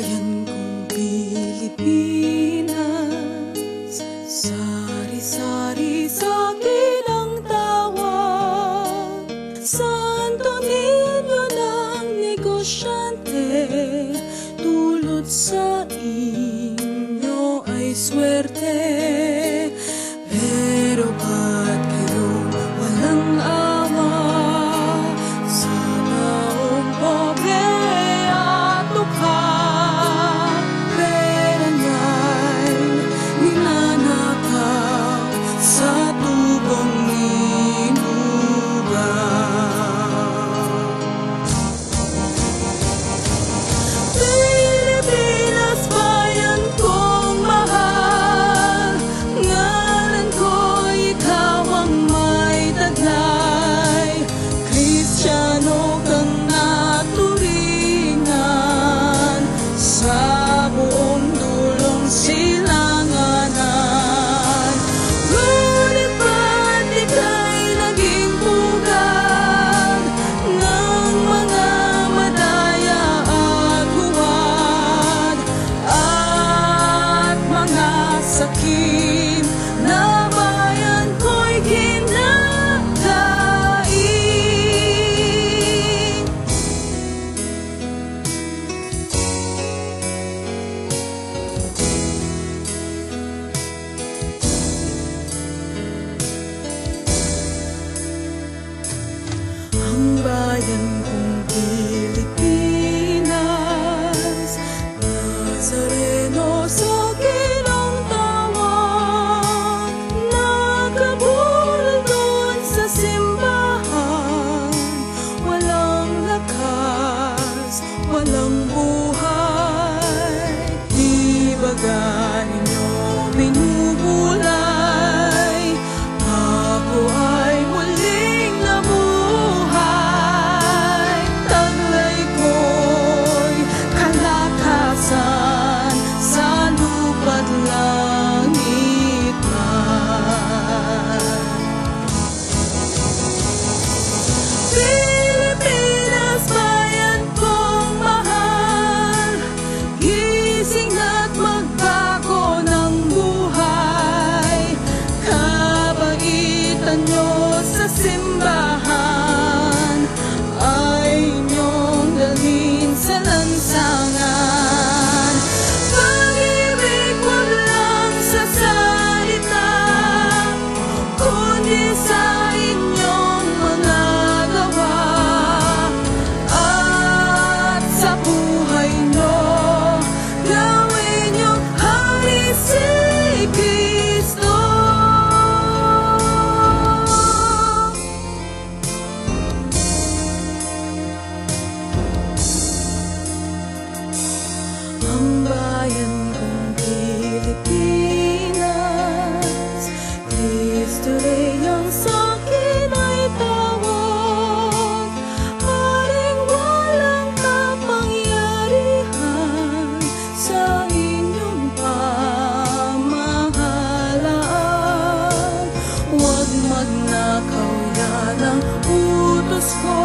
bayan kong Pilipinas. Sari-sari sa akin ang tawa Santo Niño ng negosyante Tulad sa inyo ay swerte. Sakit na bayan ko'y kinakain. Ang bayan was.